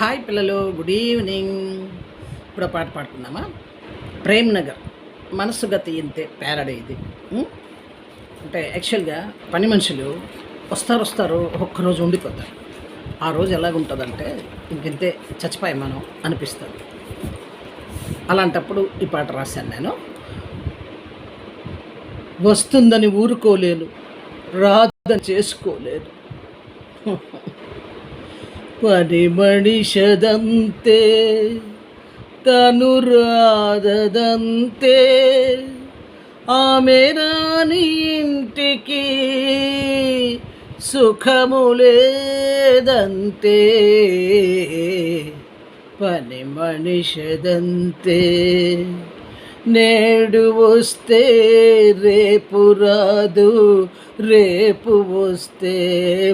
Hi పిల్లలు good evening. ఇప్పుడు పాట పాడుకుందామా? ప్రేమ్ నగర్ మనసు గతి ఇంతే ప్యారడీ ఇది. అంటే యాక్చువల్గా పని మనుషులు వస్తారు వస్తారు ఒక్కరోజు ఉండిపోతారు. ఆ రోజు ఎలాగుంటుందంటే ఇంకింతే చచ్చిపోయి మనం అనిపిస్తుంది. అలాంటప్పుడు ఈ పాట రాశాను నేను. వస్తుందని ఊరుకోలేను రాదని చేసుకోలేను. పని మనిషదంతే తను రాదదంతే ఆమె రాని ఇంటికి సుఖము లేదంతే పని మనిషదంతే నేడు వస్తే రేపు రాదు రేపు వస్తే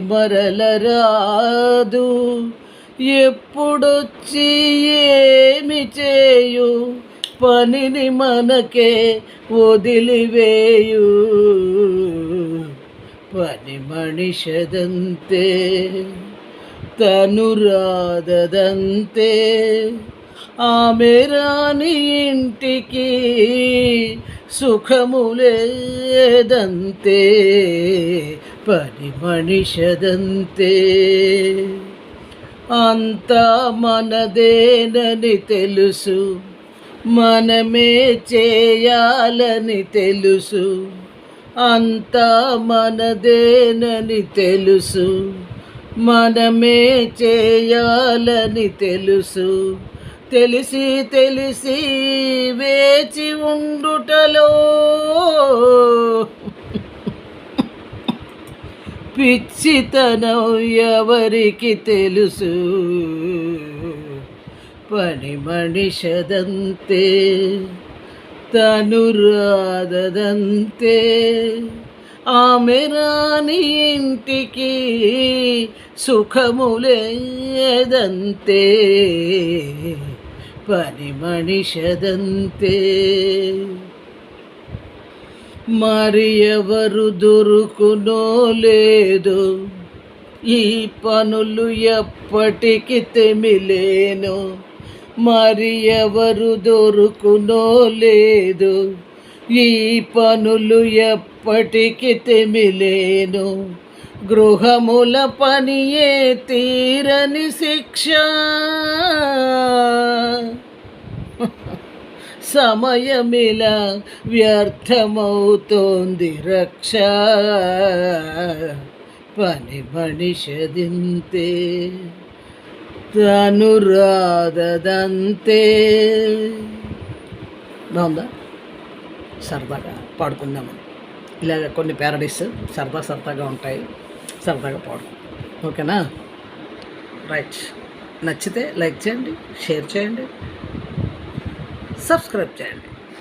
మరల రాదు. ఎప్పుడొచ్చి ఏమి చేయు పనిని మనకే వదిలివేయు. పని మనిషదంతే తను రాదదంతే. ఆమె రాని ఇంటికి సుఖము లేదంతే పని మనిషదంతే. అంతా మనదేనని తెలుసు మనమే చేయాలని తెలుసు. అంతా మనదేనని తెలుసు మనమే చేయాలని తెలుసు. తెలిసి తెలిసి వేచి ఉండుటలో. పిచ్చితనం ఎవరికి తెలుసు? పని మనిషదంతే తను రాదదంతే. ఆమె రాని ఇంటికి సుఖము లేదంతే పని మనిషదంతే మరి ఎవరు దొరుకునో లేదు ఈ పనులు ఎప్పటికి తెమిలేను. మరి ఎవరు దొరుకునో లేదు ఈ పనులు ఎప్పటికి తెమిలేను. గృహముల పనియే తీరని శిక్ష. సమయమిలా వ్యర్థమవుతోంది రక్ష. పని మనిషదింతే తను రాదదంతే బాగుందా? సరదాగా పాడుకుందామని ఇలాగ కొన్ని ప్యారడీస్ సరదా సరదాగా ఉంటాయి. సరదాగా పాడు ఓకేనా? రైట్ నచ్చితే లైక్ చేయండి షేర్ చేయండి సబ్స్క్రైబ్ చేయండి.